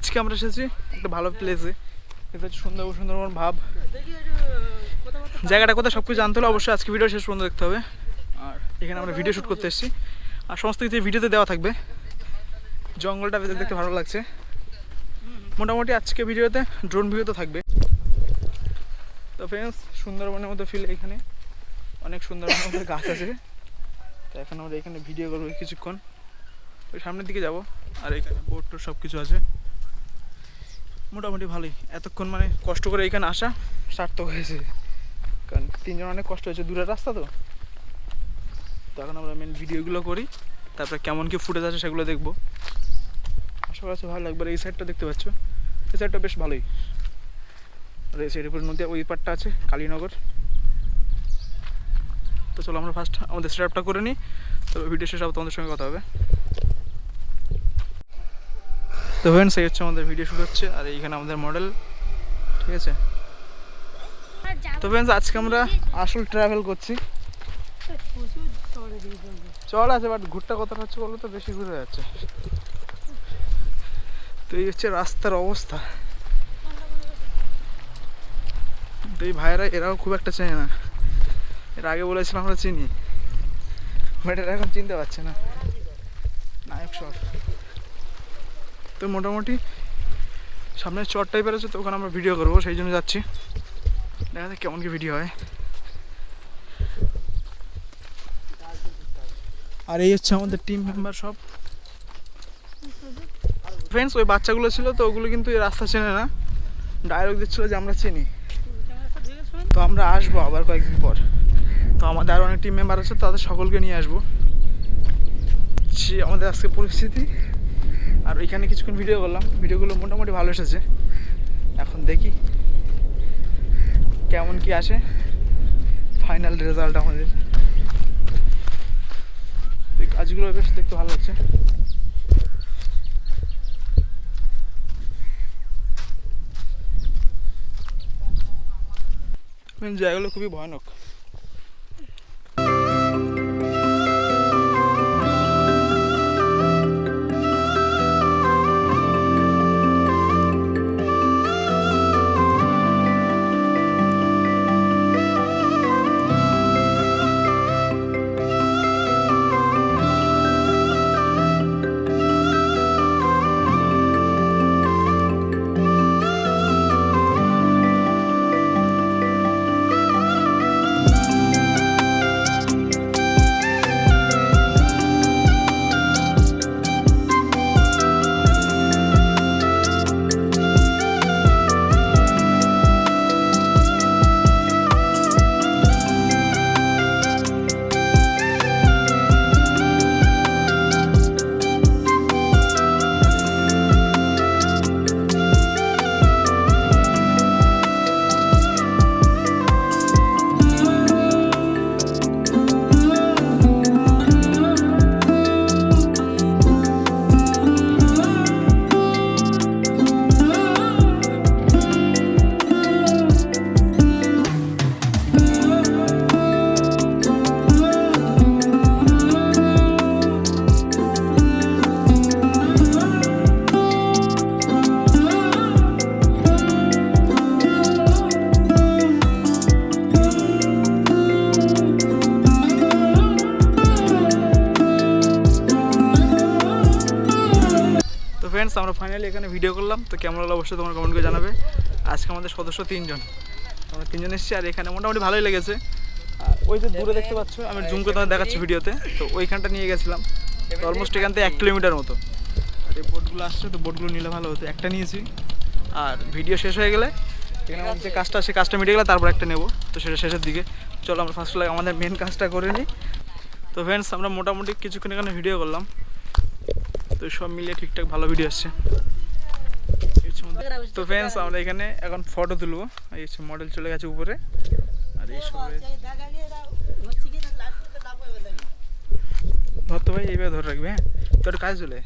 আজকে আমরা এসেছি একটা ভালো প্লেসে এটা হচ্ছে সুন্দরবন ভাব। জায়গাটা কোথায় সব কিছু জানতে হলে অবশ্যই আজকে ভিডিও শেষ পর্যন্ত দেখতে হবে। আর এখানে আমরা ভিডিও শ্যুট করতে এসেছি। আর সমস্ত কিছু ভিডিওতে দেওয়া থাকবে। জঙ্গলটা দেখতে ভালো লাগছে। মোটামুটি আজকে ভিডিওতে ড্রোন ভিডিও তো থাকবে। তো ফ্রেন্ডস সুন্দরবনের মতো ফিল এখানে। অনেক সুন্দরবনের মতো গাছ আছে। তো এখন আমরা এখানে ভিডিও করব কিছুক্ষণ। ওই সামনের দিকে যাব। আর এখানে বোট টোট সব কিছু আছে। মোটামুটি ভালোই। এতক্ষণ মানে কষ্ট করে এখানে আসা সার্থক হয়েছে। কারণ তিনজন অনেক কষ্ট হয়েছে, দূরের রাস্তা তো। তো এখন আমরা মেন ভিডিওগুলো করি, তারপরে কেমন কি ফুটেজ আছে সেগুলো দেখব। আশা করা ভালো লাগবে। এই সাইডটা দেখতে পাচ্ছ, এই সাইডটা বেশ ভালোই। আর এই সাইডের নদী ওই পারটা আছে, কালীনগর। তো চলো আমরা ফার্স্ট আমাদের সেট করে নিই। তবে ভিডিও শেষ হবে, তোমাদের সঙ্গে কথা হবে। তো ফ্রেন্ডস এই হচ্ছে আমাদের ভিডিও শুট হচ্ছে, আর এইখানে আমাদের মডেল ঠিক আছে? তো ফ্রেন্ডস আজকে আমরা আসল ট্রাভেল করছি। চল আছে বাট ঘুরটা কতটা হচ্ছে বলো তো, বেশি ঘুরে যাচ্ছে। তো এই হচ্ছে রাস্তার অবস্থা। তো এই ভাইয়েরা, এরাও খুব একটা চেনে না। এর আগে বলেছিলাম আমরা চিনি। বাট এরা এখন চিনতে পারছে না। নায়ক শহর তো মোটামুটি সামনে চট টাইপের আছে, তো ওখানে আমরা ভিডিও করব, সেই জন্য যাচ্ছি। দেখা যাক কেমন কি ভিডিও হয়। আর এই হচ্ছে আমাদের টিম মেম্বার সব। ফ্রেন্ডস ওই বাচ্চাগুলো ছিল তো, ওগুলো কিন্তু এই রাস্তা চেনে না। ডায়লগ দিচ্ছিল যে আমরা চিনি। তো আমরা আসব আবার কয়েকদিন পর। তো আমাদের আরও অনেক টিম মেম্বার আছে তাদের সকলকে নিয়ে আসব। আমাদের আজকে পরিস্থিতি। আর ওইখানে কিছুক্ষণ ভিডিও করলাম। ভিডিওগুলো মোটামুটি ভালো এসেছে। এখন দেখি কেমন কি আসে ফাইনাল রেজাল্ট আমাদের। কাজগুলো বেশ দেখতে ভালো লাগছে। মেন জায়গাগুলো খুবই ভয়ানক। ফ্রেন্ডস, আমরা ফাইনালি এখানে ভিডিও করলাম। তো কেমন হলো অবশ্যই তোমার কমেন্ট করে জানাবে। আজকে আমাদের সদস্য তিনজন। আমরা তিনজন এসেছি আর এখানে মোটামুটি ভালোই লেগেছে। ওই যে দূরে দেখতে পাচ্ছ, আমি জুম করে তোমাদের দেখাচ্ছি ভিডিওতে তো। ওইখানটা নিয়ে গেছিলাম। অলমোস্ট এখান থেকে এক কিলোমিটার মতো। আর এই বোটগুলো আসছে তো বোটগুলো নিলে ভালো হতো। একটা নিয়েছি। আর ভিডিও শেষ হয়ে গেলে এখানে আমার যে কাজটা সে কাজটা মিটে গেলে তারপর একটা নেব। তো সেটা শেষের দিকে। চলো আমরা ফার্স্ট লাগে আমাদের মেন কাজটা করে নিই। তো ফ্রেন্ডস আমরা মোটামুটি কিছুক্ষণ এখানে ভিডিও করলাম। তো সব মিলিয়ে ঠিকঠাক ভালো ভিডিও আসছে। তো ফ্রেন্ডস আমরা এখানে এখন ফটো তুলবো। এই হচ্ছে মডেল চলে গেছে উপরে। আর এই সব ভাই, এইভাবে ধরে রাখবে হ্যাঁ? তোর কাজ চলে